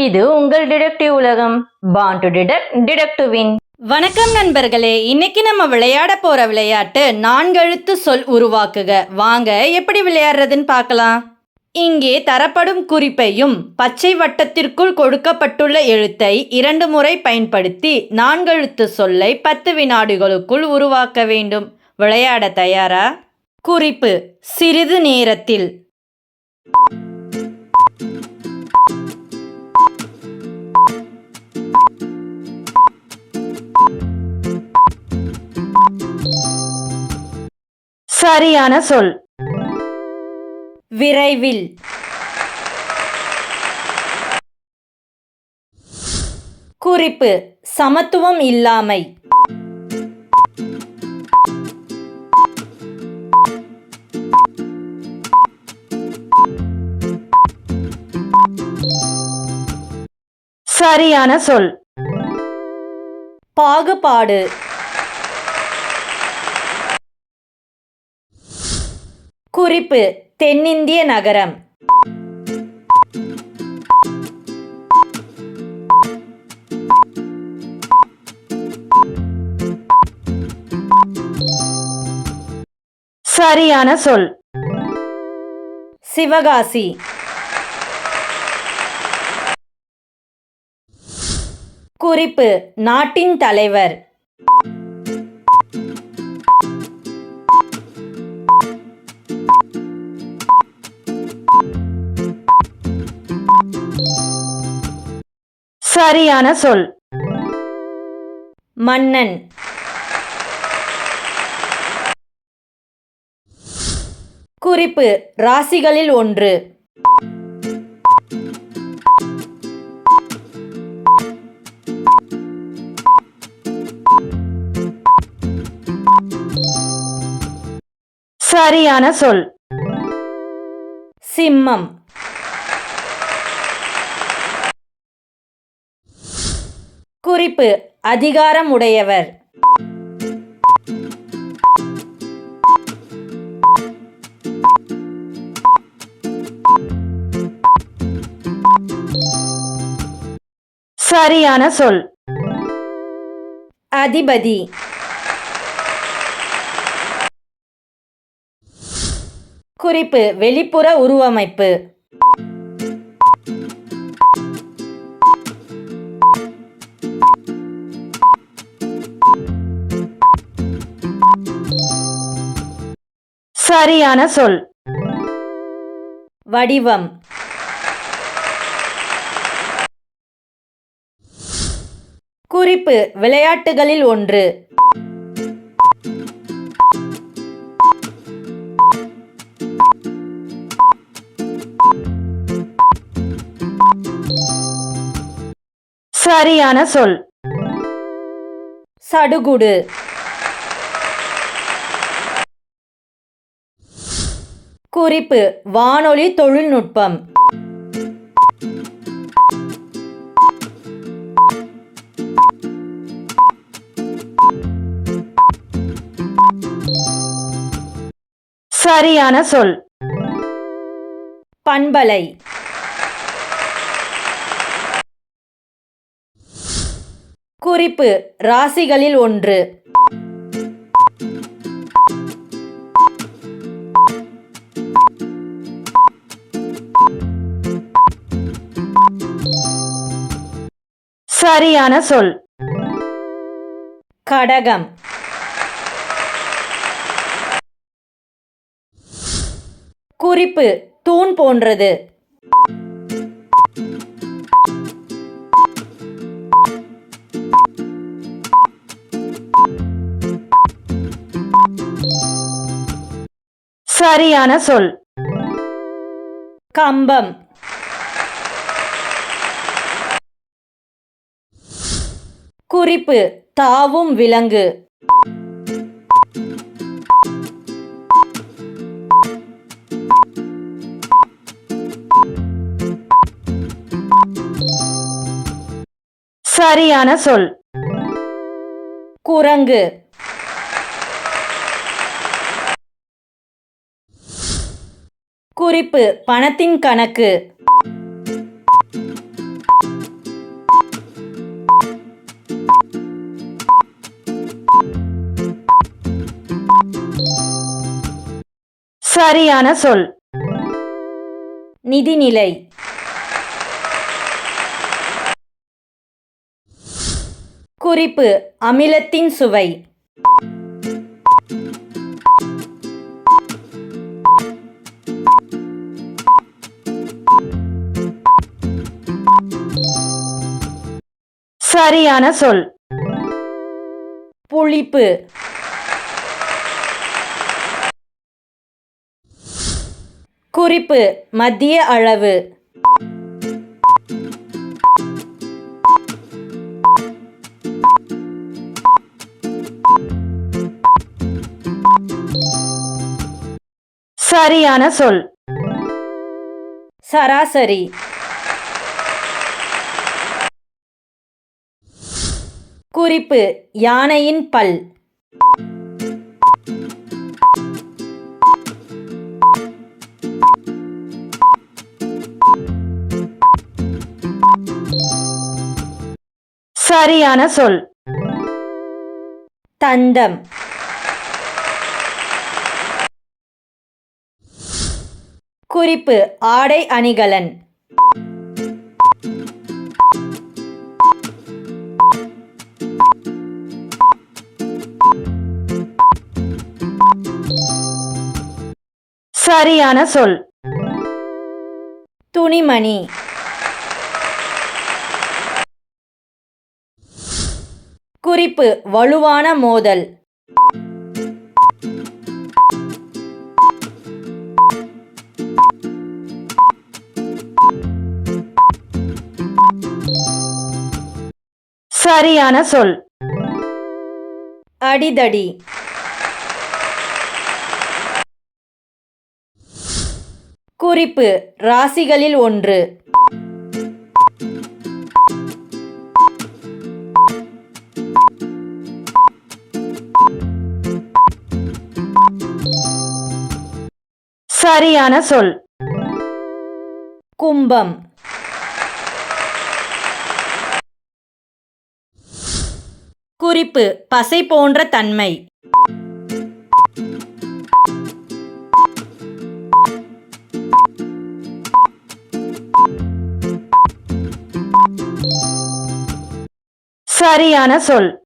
இது உங்கள் டிடெக்டிவ் உலகம். பான் டு டிடெக்ட் டிடெக்ட் வணக்கம் நண்பர்களே. இன்னைக்கு நம்ம விளையாட போற விளையாட்டு நான்கெழுத்து சொல் உருவாக்குக. வாங்க எப்படி விளையாடுறதுன்னு பார்க்கலாம். இங்கே தரப்படும் குறிப்பையும் பச்சை வட்டத்திற்குள் கொடுக்கப்பட்டுள்ள எழுத்தை இரண்டு முறை பயன்படுத்தி நான்கெழுத்து சொல்லை பத்து வினாடிகளுக்குள் உருவாக்க வேண்டும். விளையாட தயாரா? குறிப்பு சிறிது நேரத்தில். சரியான சொல். விரைவில். குறிப்பு சமத்துவம் இல்லாமை. சரியான சொல். பாகுபாடு. குறிப்பு தென்னிந்திய நகரம். சரியான சொல். சிவகாசி. குறிப்பு நாட்டின் தலைவர். சரியான சொல். மன்னன். குறிப்பு ராசிகளில் ஒன்று. சரியான சொல். சிம்மம். குறிப்பு அதிகாரம் உடையவர் சரியான சொல். அதிபதி. குறிப்பு வெளிப்புற உருவமைப்பு. சரியான சொல். வடிவம். குறிப்பு விளையாட்டுகளில் ஒன்று. சரியான சொல். சடுகுடு. குறிப்பு வானொலி தொழில்நுட்பம். சரியான சொல். பண்பலை. குறிப்பு ராசிகளில் ஒன்று. சரியான சொல். கடகம். குறிப்பு தூண் போன்றது. சரியான சொல். கம்பம். குறிப்பு தாவும் விலங்கு. சரியான சொல். குரங்கு. குறிப்பு பணத்தின் கணக்கு. சரியான சொல். நிதிநிலை. குறிப்பு அமிலத்தின் சுவை. சரியான சொல். புளிப்பு. குறிப்பு மத்திய அளவு. சரியான சொல். சராசரி. குறிப்பு யானையின் பல். சரியான சொல். தந்தம். குறிப்பு ஆடை அணிகலன். சரியான சொல். துணிமணி. குறிப்பு வலுவான மோதல். சரியான சொல். அடிதடி. குறிப்பு ராசிகளில் ஒன்று. சரியான சொல். கும்பம். குறிப்பு பசை போன்ற தன்மை. சரியான சொல்.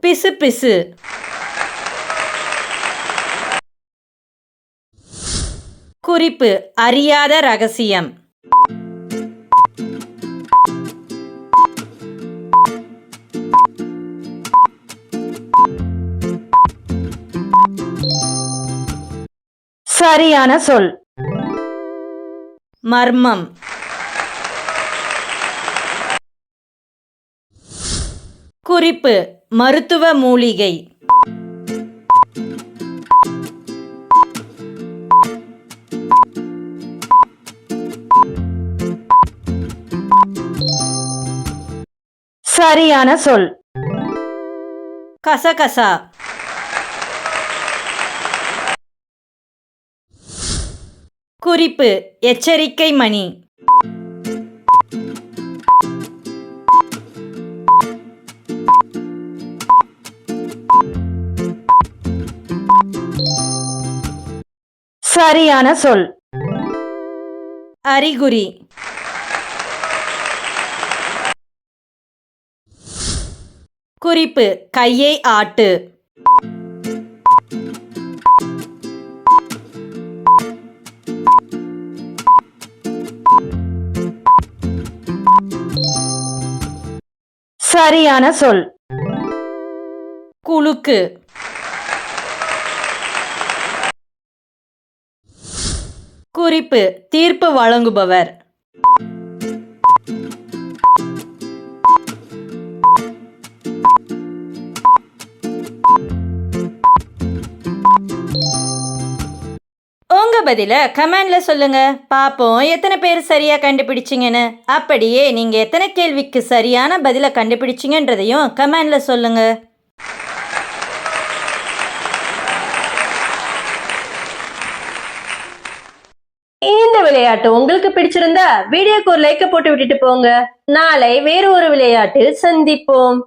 பிசு பிசு. குறிப்பு அறியாத ரகசியம். சரியான சொல். மர்மம். குறிப்பு மருத்துவ மூலிகை. சரியான சொல். கசகசா. குறிப்பு எச்சரிக்கை மணி. சரியான சொல். அறிகுறி. குறிப்பு கையை ஆட்டு. சரியான சொல். குலுக்கு. குறிப்பு தீர்ப்பு வழங்குபவர். பதில கமெண்ட்ல சொல்லுங்க. பாப்போம் எத்தனை பேர் சரியா கண்டுபிடிச்சிங்கன்னு. அப்படியே நீங்க எத்தனை கேள்விக்கு சரியான பதில கண்டுபிடிச்சிங்கன்றதையும் கமெண்ட்ல சொல்லுங்க. இந்த விளையாட்டு உங்களுக்கு பிடிச்சிருந்தா வீடியோக்கு ஒரு லைக்க போட்டு விட்டுட்டு போங்க. நாளை வேறு ஒரு விளையாட்டில் சந்திப்போம்.